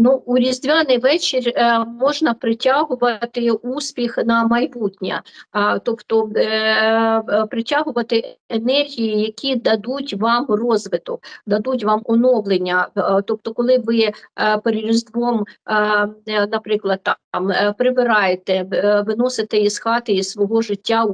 Ну, у різдвяний вечір е, можна притягувати успіх на майбутнє, а, тобто е, е, притягувати енергії, які дадуть вам розвиток, дадуть вам оновлення. Е, тобто, коли ви е, перед Різдвом, е, наприклад, там е, прибираєте, е, виносите із хати із свого життя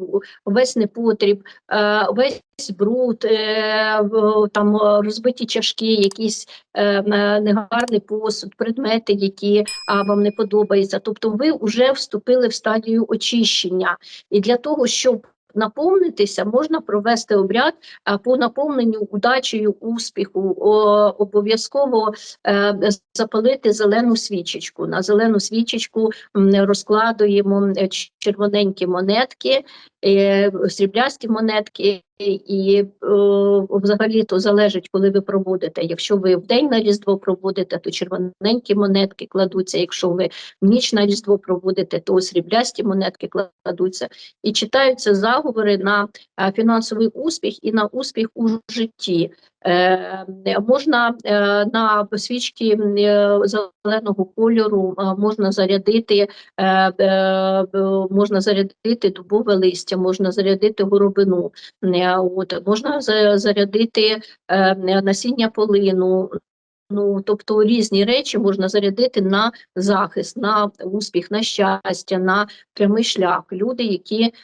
весь непотріб, е, весь бруд, е, там е, розбиті чашки, якісь е, негарний посуд, предмети, які вам не подобаються. Тобто ви вже вступили в стадію очищення. І для того, щоб наповнитися, можна провести обряд по наповненню удачею, успіху, обов'язково запалити зелену свічечку. На зелену свічечку розкладуємо червоненькі монетки, е, сріблясті монетки. І е, взагалі то залежить, коли ви проводите. Якщо ви в день на Різдво проводите, то червоненькі монетки кладуться. Якщо ви в ніч на Різдво проводите, то сріблясті монетки кладуться. І читаються заговори на е, фінансовий успіх і на успіх у житті. Е, можна е, на свічки е, зеленого кольору можна зарядити, можна зарядити дубове листя, можна зарядити горобину. От, можна зарядити насіння полину. Ну, тобто різні речі можна зарядити на захист, на успіх, на щастя, на прямий шлях. Люди, які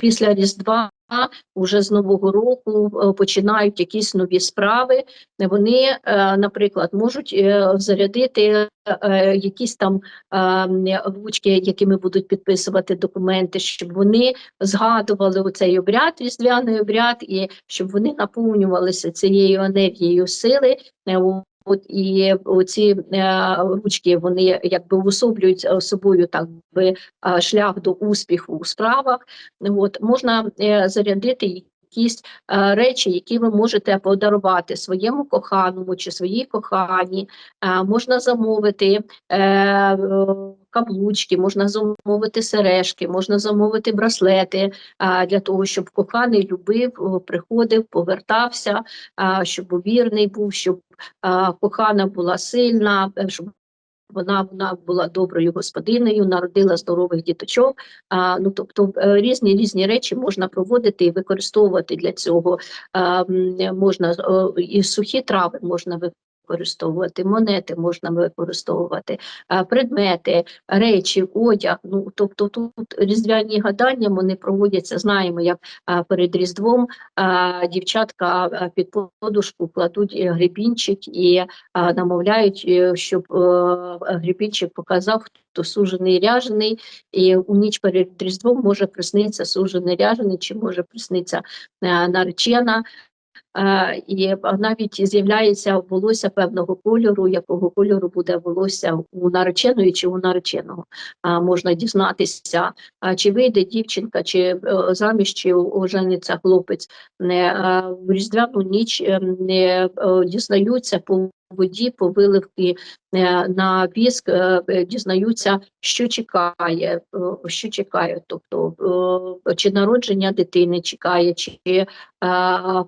після Різдва уже з Нового року е, починають якісь нові справи, вони, е, наприклад, можуть е, зарядити якісь там е, ручки, якими будуть підписувати документи, щоб вони згадували оцей обряд, різдвяний обряд, і щоб вони наповнювалися цією енергією сили. От і ці е, ручки вони якби уособлюють е, собою так би е, шлях до успіху у справах. От можна е, зарядити якісь е, речі, які ви можете подарувати своєму коханому чи своїй коханій. Е, можна замовити е, е, каблучки, можна замовити сережки, можна замовити браслети а, для того, щоб коханий любив, приходив, повертався, а, щоб вірний був, щоб а, кохана була сильна, е, щоб вона, вона була доброю господинею, народила здорових діточок. А, ну, тобто е, різні різні речі можна проводити і використовувати для цього. А, можна і сухі трави можна використовувати, монети можна використовувати, предмети, речі, одяг. Ну тобто тут різдвяні гадання вони проводяться. Знаємо, як перед різдвом дівчатка під подушку кладуть е, гребінчик і намовляють, е, щоб е, гребінчик показав, хто сужений ряжений, і у ніч перед різдвом може приснитися сужений ряжений, чи може приснитися е, наречена. І навіть з'являється волосся певного кольору, якого кольору буде волосся у нареченої чи у нареченого. А, можна дізнатися, а, чи вийде дівчинка, чи е, заміж, чи ожениться хлопець. Не, в різдвяну ніч е, не е, дізнаються по воді, по виливки е, на віск, е, е, дізнаються, що чекає, що чекає, тобто чи народження дитини чекає, чи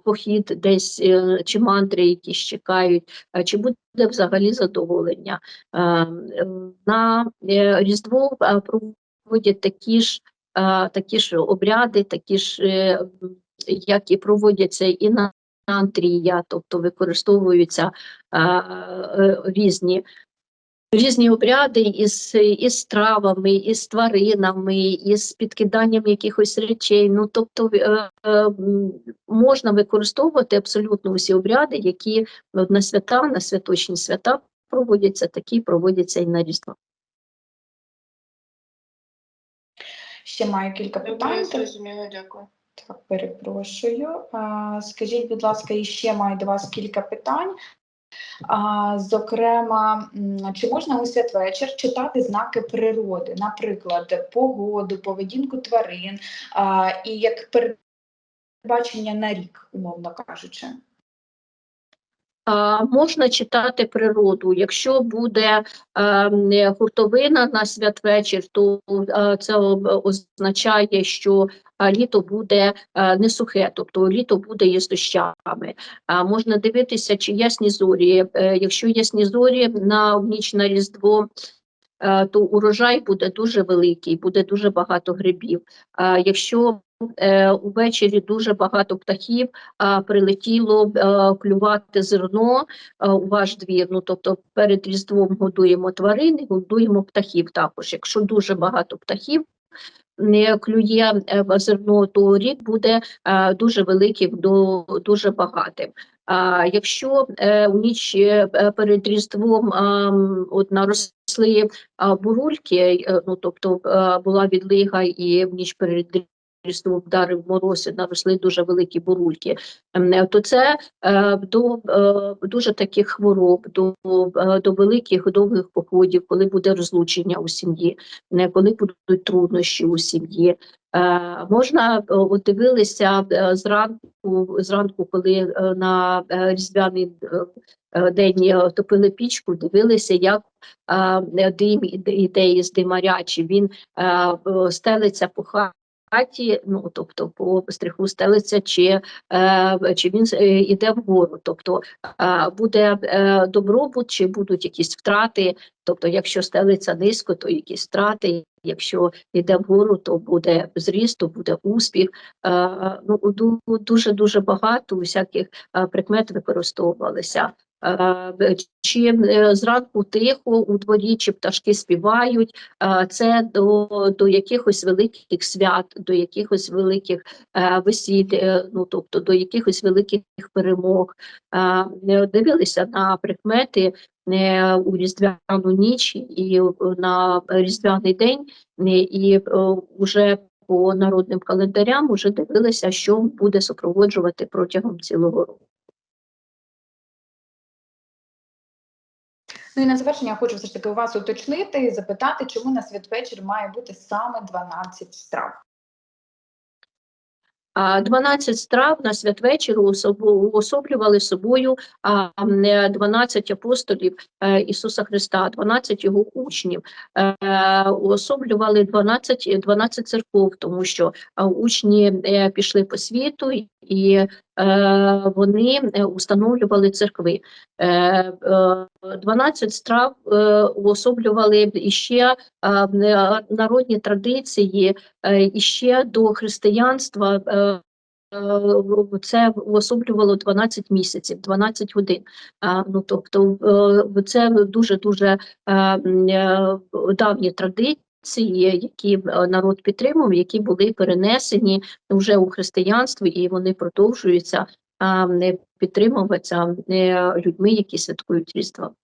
похід десь, чи мандри якісь чекають, чи буде взагалі задоволення. На Різдво проводять такі ж, такі ж обряди, такі ж, е, як і проводяться і на Андрія, тобто використовуються е, е, різні. Різні обряди із, із травами, із тваринами, із підкиданням якихось речей. Ну тобто е, е, можна використовувати абсолютно усі обряди, які на свята, на святочні свята проводяться, такі проводяться і на Різдво. Ще маю кілька питань. зрозуміло, дякую. Так, перепрошую. Скажіть, будь ласка, і ще маю до вас кілька питань. Зокрема, чи можна у святвечір читати знаки природи, наприклад, погоду, поведінку тварин і як передбачення на рік, умовно кажучи? Можна читати природу. Якщо буде е, гуртовина на святвечір, то е, це означає, що літо буде не сухе, тобто літо буде із дощами. Можна дивитися, чи ясні зорі. Е, Якщо ясні зорі на на різдво. То урожай буде дуже великий, буде дуже багато грибів. Якщо е, увечері дуже багато птахів прилетіло е, клювати зерно у ваш двір, ну тобто перед різдвом годуємо тварин, годуємо птахів також. Якщо дуже багато птахів не клює е, зерно, то рік буде е, дуже великим, дуже багатим. А якщо е, у ніч перед різдвом от наросли бурульки, ну тобто була відлига і в ніч перед різдвом вдарив мороз, наросли дуже великі бурульки, ем, е, то це е, до е, дуже таких хвороб, до, до великих довгих походів, коли буде розлучення у сім'ї, коли будуть труднощі у сім'ї. Можна от дивилися зранку, зранку, коли на різдвяний день топили пічку, дивилися, як дим іде із димарячі. Він е, е, стелиться по хаті, ну тобто по стриху стелиться, чи, е, чи він е, іде вгору. Тобто е, буде е, добробут, чи будуть якісь втрати. Тобто, якщо стелиться низько, то якісь втрати. Якщо йде вгору, то буде зріст, то буде успіх. Е, ну, дуже дуже багато всяких е, прикмет використовувалися. Е, Чи е, зранку тихо у дворі, чи пташки співають, е, це до, до якихось великих свят, до якихось великих весіль, ну тобто до якихось великих перемог. Дивилися на прикмети у різдвяну ніч і на різдвяний день, і вже по народним календарям вже дивилися, що буде супроводжувати протягом цілого року. Ну і на завершення я хочу все ж таки у вас уточнити і запитати, чому на святвечір має бути саме 12 страв. А 12 страв на святвечір уособлювали собою а, е, 12 апостолів е, Ісуса Христа, 12 його учнів. Е, Уособлювали 12, 12 церков, тому що учні пішли по світу і е, вони е, установлювали церкви. Е, е, 12 страв е, уособлювали іще м, е, народні традиції, Е, І ще до християнства е, е, це уособлювало 12 місяців, 12 годин. Ну, тобто е, це дуже-дуже е, м, е, давні традиції, які е, народ підтримував, які були перенесені вже у християнство, і вони продовжуються не підтримуватися е, людьми, які святкують Різдво.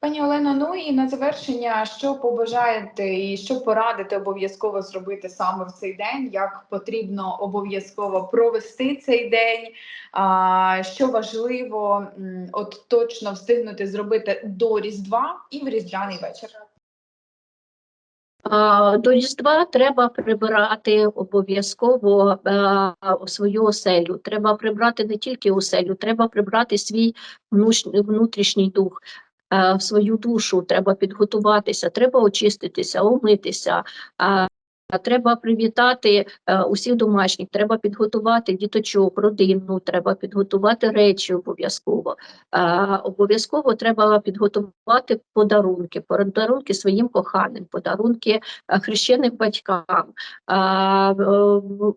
Пані Олено, ну і на завершення, що побажаєте і що порадите обов'язково зробити саме в цей день? Як потрібно обов'язково провести цей день? А, що важливо от точно встигнути зробити до Різдва і в Різдвяний вечір? До Різдва треба прибирати обов'язково е, свою оселю. Треба прибрати не тільки оселю, треба прибрати свій внутрішній дух, в свою душу. Треба підготуватися, треба очиститися, омитися. А Треба привітати е, усіх домашніх, треба підготувати діточок, родину, треба підготувати речі обов'язково. Е, обов'язково треба підготувати подарунки, подарунки своїм коханим, подарунки е, хрещеним батькам. Е,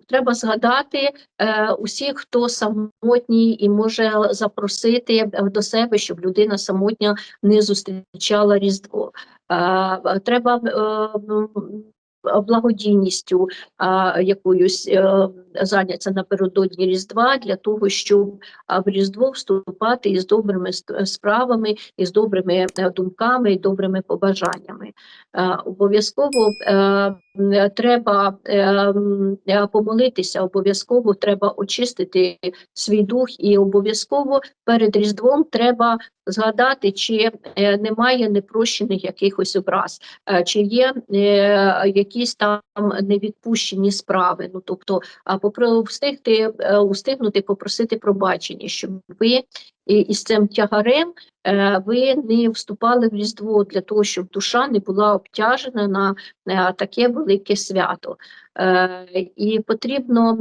Треба згадати е, усіх, хто самотній і може запросити е, до себе, щоб людина самотня не зустрічала Різдво. Е, Треба е, благодійністю а, якоюсь е, зайнятися напередодні Різдва для того, щоб в Різдво вступати із добрими справами, із добрими е, думками і добрими побажаннями. Е, Обов'язково е, треба е, е, помолитися, обов'язково треба очистити свій дух, і обов'язково перед Різдвом треба згадати, чи е, немає непрощених якихось образ, е, чи є е, якісь там невідпущені справи. Ну тобто, встигти устигнути попросити пробачення, щоб ви із цим тягарем ви не вступали в різдво для того, щоб душа не була обтяжена на таке велике свято. І потрібно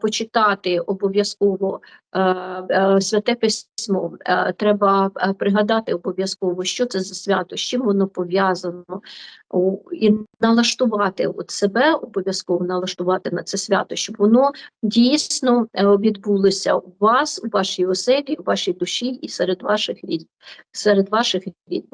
почитати обов'язково е, е, святе письмо. Е, треба е, пригадати обов'язково, що це за свято, з чим воно пов'язано, і налаштувати от себе обов'язково налаштувати на це свято, щоб воно дійсно е, відбулося у вас, у вашій оселі, у вашій душі і серед ваших рід, серед ваших рідних.